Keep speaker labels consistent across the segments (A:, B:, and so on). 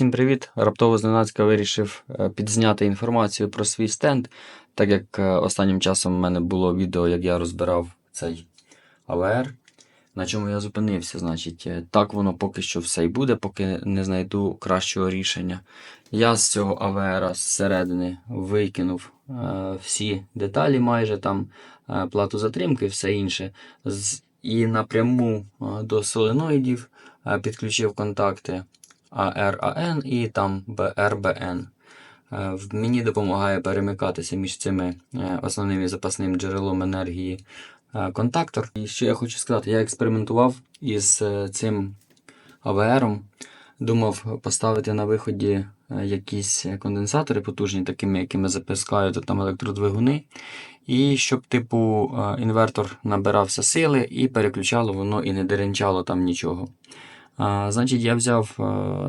A: Всім привіт! Раптово зненацька вирішив е, підзняти інформацію про свій стенд, так як е, останнім часом в мене було відео, як я розбирав цей АВР. На чому я зупинився, значить, е, так воно поки що все і буде, поки не знайду кращого рішення. Я з цього АВР зсередини викинув всі деталі, майже там плату затримки все інше. І напряму до соленоїдів підключив контакти ARAN і там BRBN. Е, Мені допомагає перемикатися між цими е, основним і запасним джерелом енергії е, контактор. І що я хочу сказати, я експериментував із цим AVR. Думав поставити на виході якісь конденсатори потужні, такими, якими запускають там електродвигуни. І щоб, типу, інвертор набирався сили і переключало воно і не деренчало там нічого. А, значить, я взяв, е,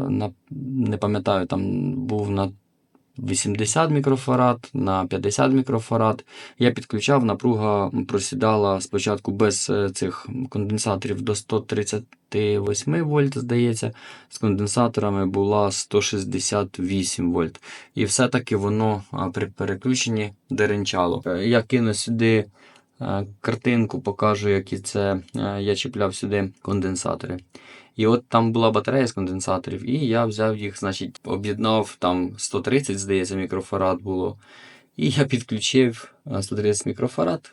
A: на, не пам'ятаю, там був на 80 мікрофарад, на 50 мікрофарад. Я підключав, напруга просідала спочатку без е, цих конденсаторів до 138 вольт, здається. З конденсаторами була 168 вольт. І все-таки воно при переключенні деренчало. Е, Я кину сюди картинку, покажу, які це я чіпляв сюди конденсатори. І от там була батарея з конденсаторів, і я взяв їх, значить, об'єднав там 130, здається, мікрофарад було. І я підключив е, 130 мікрофарад,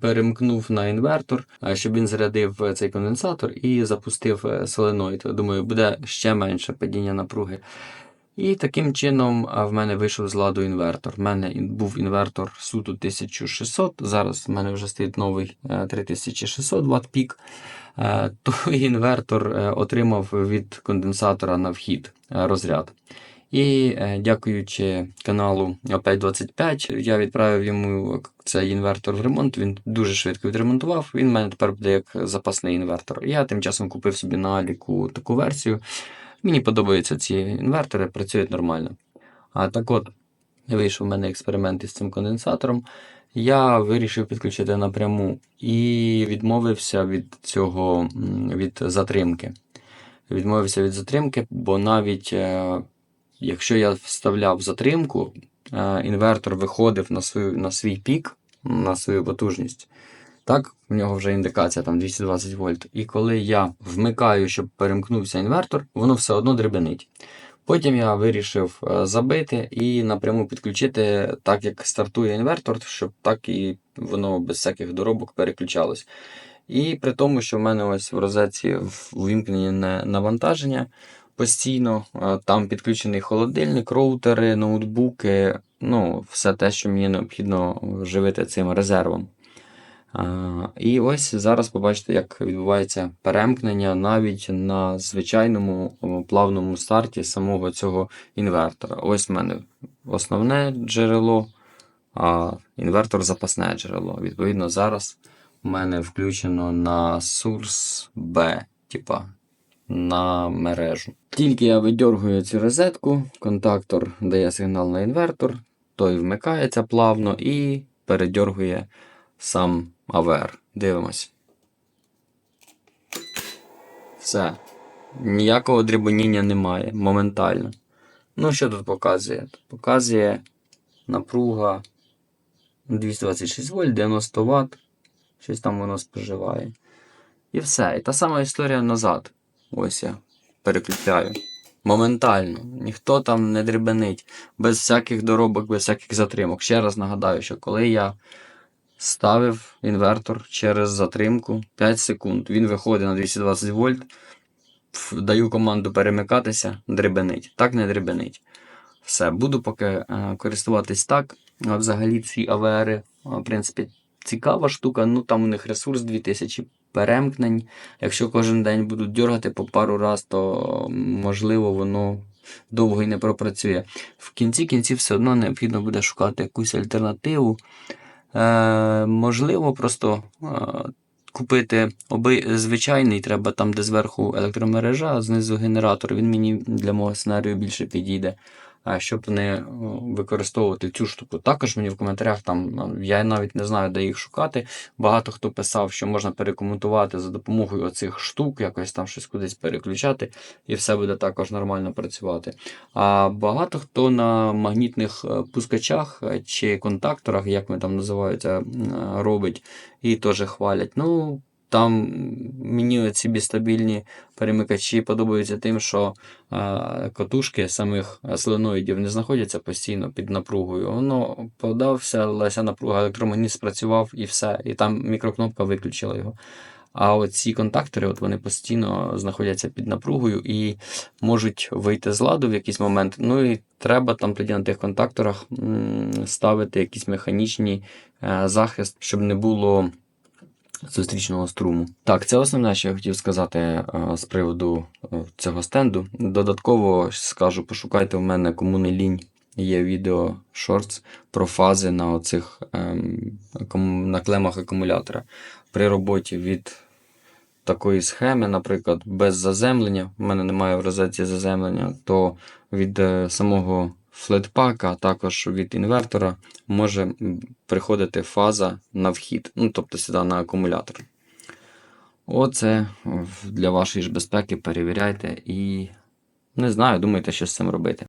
A: перемкнув на інвертор, е, щоб він зарядив е, цей конденсатор і запустив е, соленоїд. Думаю, буде ще менше падіння напруги. І таким чином в мене вийшов з ладу інвертор. У мене був інвертор суто 1600, зараз в мене вже стоїть новий е, 3600 Вт пік. Е, Той інвертор е, отримав від конденсатора на вхід е, розряд. І е, дякуючи каналу 525, я відправив йому цей інвертор в ремонт. Він дуже швидко відремонтував. Він в мене тепер буде як запасний інвертор. Я тим часом купив собі на Аліку таку версію. Мені подобаються ці інвертори, працюють нормально. А так от, вийшов у мене експеримент із цим конденсатором. Я вирішив підключити напряму і відмовився від цього від затримки. Відмовився від затримки, бо навіть е, якщо я вставляв затримку, е, інвертор виходив на, свою, на свій пік, на свою потужність. Так, в нього вже індикація там 220 вольт. І коли я вмикаю, щоб перемкнувся інвертор, воно все одно дребенить. Потім я вирішив е, забити і напряму підключити, так як стартує інвертор, щоб так і воно без всяких доробок переключалось. І при тому, що в мене ось в розетці увімкнені навантаження постійно, е, там підключений холодильник, роутери, ноутбуки, ну, все те, що мені необхідно живити цим резервом. І ось зараз побачите, як відбувається перемкнення навіть на звичайному плавному старті самого цього інвертора. Ось в мене основне джерело, а інвертор запасне джерело. Відповідно, зараз у мене включено на Source B, типа на мережу. Тільки я видергую цю розетку, контактор дає сигнал на інвертор, той вмикається плавно і передергує сам АВР. Дивимось. Все. Ніякого дрібоніння немає. Моментально. Ну, що тут показує? Показує напруга 226 вольт, 90 Вт. Щось там воно споживає. І все. І та сама історія назад. Ось я переключаю. Моментально. Ніхто там не дрібенить. Без всяких доробок, без всяких затримок. Ще раз нагадаю, що коли я ставив інвертор через затримку 5 секунд. Він виходить на 220 вольт. Даю команду перемикатися, дребенить. Так не дребенить. Все, буду поки е, користуватись так. Взагалі ці АВР, е, в принципі, цікава штука. Ну там у них ресурс 2000 перемкнень. Якщо кожен день будуть дергати по пару раз, то можливо воно довго і не пропрацює. В кінці кінців все одно необхідно буде шукати якусь альтернативу. Е, можливо, просто е, купити оби... звичайний, треба там, де зверху електромережа, а знизу генератор. Він мені для мого сценарію більше підійде. Щоб не е, використовувати цю штуку. Також мені в коментарях там я навіть не знаю, де їх шукати. Багато хто писав, що можна перекомутувати за допомогою оцих штук, якось там щось кудись переключати, і все буде також нормально працювати. А багато хто на магнітних е, пускачах е, чи контакторах, як вони там називаються, робить, і теж хвалять. Ну, там мені ці бістабільні перемикачі подобаються тим, що катушки самих соленоїдів не знаходяться постійно під напругою. Воно подався, лася напруга, електромагніт спрацював і все. І там мікрокнопка виключила його. А оці контактори, от вони постійно знаходяться під напругою і можуть вийти з ладу в якийсь момент. Ну і треба там тоді на тих контакторах ставити якісь механічні е, захист, щоб не було зустрічного струму. Так, це основне, що я хотів сказати е, з приводу е, цього стенду. Додатково скажу, пошукайте в мене кому лінь. Є відео шортс про фази на оцих ем, на клемах акумулятора. При роботі від такої схеми, наприклад, без заземлення, в мене немає в розетці заземлення, то від е, самого флетпака, а також від інвертора може приходити фаза на вхід, ну тобто сюди на акумулятор. Оце для вашої ж безпеки перевіряйте і не знаю, думайте, що з цим робити.